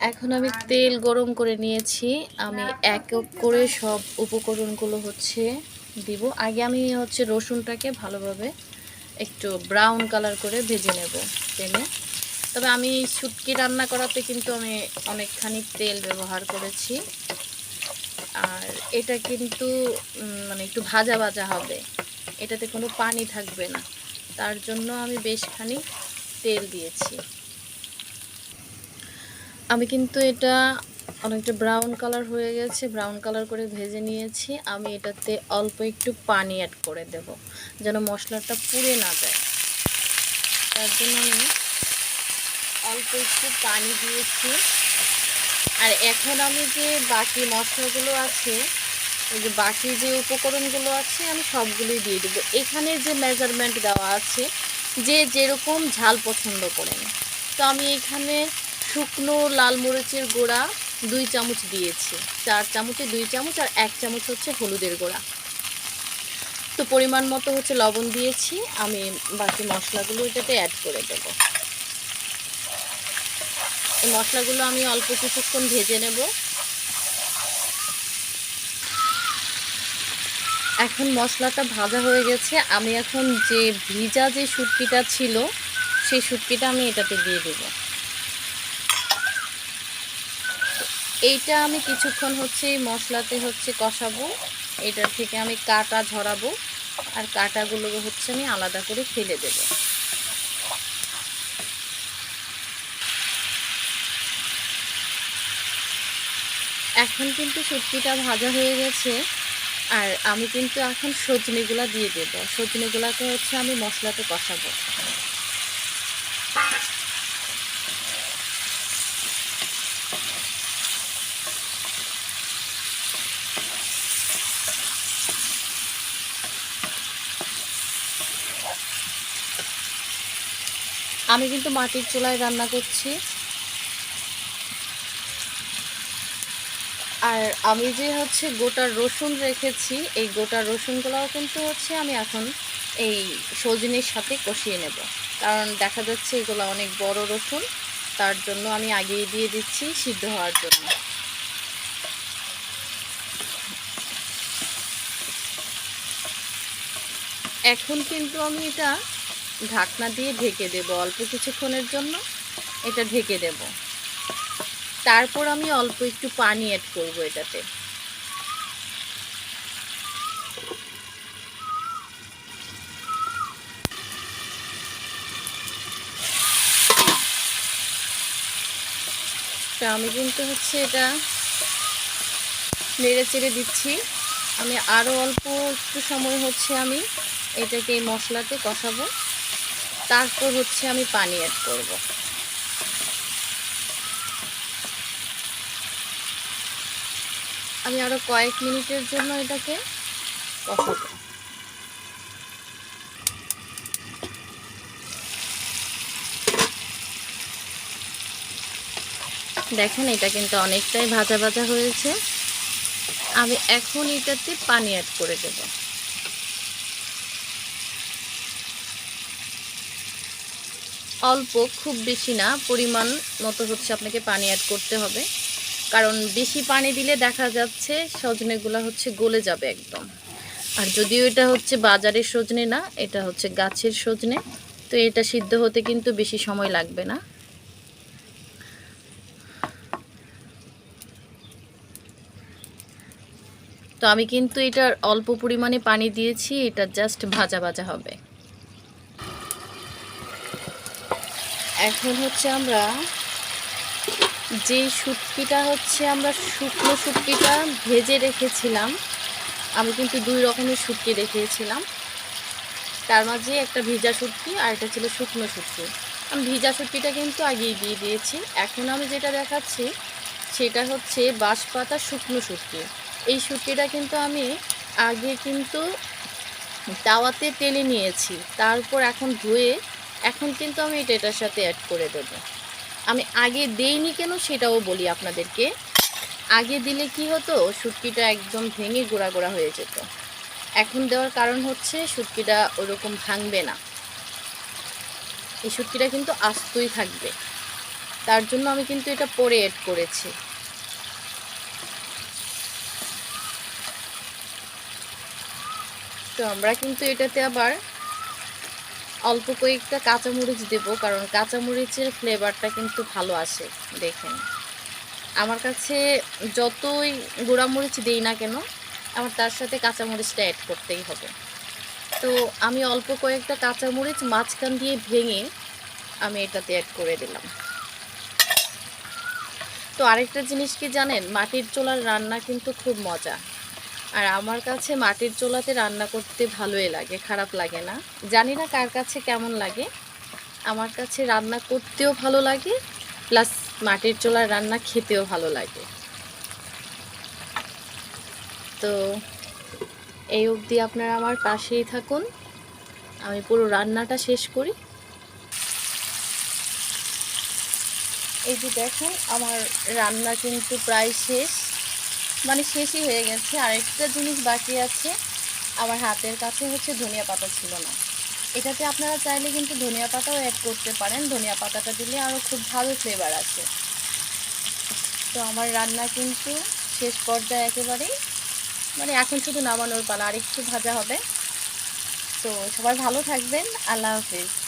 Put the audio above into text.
এখন আমি তেল গরম করে নিয়েছি। আমি এক এক করে সব উপকরণগুলো হচ্ছে দিব। আগে আমি হচ্ছে রসুনটাকে ভালোভাবে একটু ব্রাউন কালার করে ভেজে নেব তেলে। তবে আমি শুটকি রান্না করাতে কিন্তু আমি অনেকখানি তেল ব্যবহার করেছি। আর এটা কিন্তু মানে একটু ভাজা ভাজা হবে। এটাতে কোনো পানি থাকবে না। তার জন্য আমি বেশখানি তেল দিয়েছি। আমি কিন্তু এটা অনেকটা ব্রাউন কালার হয়ে গেছে ব্রাউন কালার করে ভেজে নিয়েছি। আমি এটাতে অল্প একটু পানি অ্যাড করে দেব, যেন মশলাটা পুড়ে না যায়। তার জন্য আমি অল্প একটু পানি দিয়েছি। আর এখন আমি যে বাকি মশলাগুলো আছে ওই যে বাকি যে উপকরণগুলো আছে, আমি সবগুলোই দিয়ে দেবো। এখানে যে মেজারমেন্ট দেওয়া আছে, যে যেরকম ঝাল পছন্দ করেন। তো আমি এখানে শুকনো লাল মরিচের গুঁড়া দুই চামচ দিয়েছি। চার চামচে দুই চামচ আর এক চামচ হচ্ছে হলুদের গুঁড়া। তো পরিমাণ মতো হচ্ছে লবণ দিয়েছি। আমি বাকি মশলাগুলো এটাতে অ্যাড করে দেবো। এই মশলাগুলো আমি অল্প কিছুক্ষণ ভেজে নেব। এখন মশলাটা ভাজা হয়ে গেছে। আমি এখন যে ভিজা যে শুটকিটা ছিল, সেই শুটকিটা আমি এটাতে দিয়ে দেব। এইটা আমি কিছুক্ষণ হচ্ছে মশলাতে হচ্ছে কষাবো। এটার থেকে আমি কাটা ঝরাবো আর কাটাগুলো হচ্ছে আমি আলাদা করে ফেলে দেবো। এখন কিন্তু শুটকিটা ভাজা হয়ে গেছে আর আমি কিন্তু এখন সজনেগুলা দিয়ে দেবো। সজনেগুলাকে হচ্ছে আমি মশলাতে কষাবো। আমি কিন্তু মাটির চুলায় রান্না করছি। আর আমি যে হচ্ছে গোটা রসুন রেখেছি, এই গোটা রসুনগুলোও কিন্তু হচ্ছে আমি এখন এই সজনের সাথে কষিয়ে নেব। কারণ দেখা যাচ্ছে এগুলো অনেক বড় রসুন, তার জন্য আমি আগিয়ে দিয়ে দিচ্ছি সিদ্ধ হওয়ার জন্য। এখন কিন্তু আমি এটা ঢাকনা দিয়ে ঢেকে দেব অল্প কিছুক্ষণের জন্য। এটা ঢেকে দেবো। তারপর আমি অল্প একটু পানি অ্যাড করব এটাতে। আমি কিন্তু হচ্ছে এটা নেড়ে চেড়ে দিচ্ছি। আমি আরও অল্প একটু সময় হচ্ছে আমি এটাকে এই মশলাতে কষাবো। তারপর হচ্ছে আমি পানি অ্যাড করব। আমি আরও কয়েক মিনিটের জন্য এটাকে কষাবো। দেখেন, এটা কিন্তু অনেকটাই ভাজা ভাজা হয়েছে। আমি এখন এটাতে পানি অ্যাড করে দেব। অল্প, খুব বেশি না, পরিমাণ মতো হচ্ছে আপনাকে পানি অ্যাড করতে হবে। কারণ বেশি পানি দিলে দেখা যাচ্ছে সজনেগুলো হচ্ছে গলে যাবে একদম। আর যদিও এটা হচ্ছে বাজারের সজনে না, এটা হচ্ছে গাছের সজনে, তো এটা সিদ্ধ হতে কিন্তু বেশি সময় লাগবে না। তো আমি কিন্তু এটার অল্প পরিমাণে পানি দিয়েছি, এটা জাস্ট ভাজা ভাজা হবে। এখন হচ্ছে আমরা যে শুটকিটা হচ্ছে আমরা শুকনো শুটকিটা ভেজে রেখেছিলাম, আমি কিন্তু দুই রকমের শুটকি রেখেছিলাম। তার মাঝে একটা ভিজা শুটকি আর একটা ছিল শুকনো শুটকি। আমি ভিজা শুটকিটা কিন্তু আগেই দিয়ে দিয়েছি। এখন আমি যেটা দেখাচ্ছি সেটা হচ্ছে বাঁশপাতা শুকনো শুটকি। এই শুটকিটা কিন্তু আমি আগে কিন্তু তাওয়াতে তেলে নিয়েছি। তারপর এখন ধুয়ে এখন কিন্তু আমি এটা এটার সাথে অ্যাড করে দেবো। আমি আগে দেইনি কেন সেটাও বলি আপনাদেরকে। আগে দিলে কি হতো? শুটকিটা একদম ভেঙে গোড়া গোড়া হয়ে যেত। এখন দেওয়ার কারণ হচ্ছে শুটকিটা ওরকম ভাঙবে না। এই শুটকিটা কিন্তু আস্তই থাকবে। তার জন্য আমি কিন্তু এটা পরে অ্যাড করেছি। তো আমরা কিন্তু এটাতে আবার অল্প কয়েকটা কাঁচামরিচ দেব, কারণ কাঁচামরিচের ফ্লেভারটা কিন্তু ভালো আসে, দেখেন। আমার কাছে যতই গুঁড়ামরিচ দিই না কেন, আমার তার সাথে কাঁচামরিচটা অ্যাড করতেই হবে। তো আমি অল্প কয়েকটা কাঁচামরিচ মাঝখান দিয়ে ভেঙে আমি এটাতে অ্যাড করে দিলাম। তো আরেকটা জিনিস কি জানেন, মাটির চোলার রান্না কিন্তু খুব মজা। আর আমার কাছে মাটির চোলাতে রান্না করতে ভালোই লাগে, খারাপ লাগে না। জানি না কার কাছে কেমন লাগে। আমার কাছে রান্না করতেও ভালো লাগে, প্লাস মাটির চোলার রান্না খেতেও ভালো লাগে। তো এই অবধি আপনারা আমার পাশেই থাকুন। আমি পুরো রান্নাটা শেষ করি। এই যে দেখেন, আমার রান্না কিন্তু প্রায় শেষ। মানে শেষই হয়ে গেছে। আরেকটা জিনিস বাকি আছে। আমার হাতের কাছে হচ্ছে ধনিয়া পাতা ছিল না। এটাতে আপনারা চাইলে কিন্তু ধনিয়া পাতাও অ্যাড করতে পারেন। ধনিয়া পাতাটা দিলে আরও খুব ভালো ফ্লেভার আছে তো আমার রান্না কিন্তু শেষ পর্যায়ে একেবারেই মানে এখন শুধু নামানোর পালা আর একটু ভাজা হবে। তো সবাই ভালো থাকবেন। আল্লাহ হাফিজ।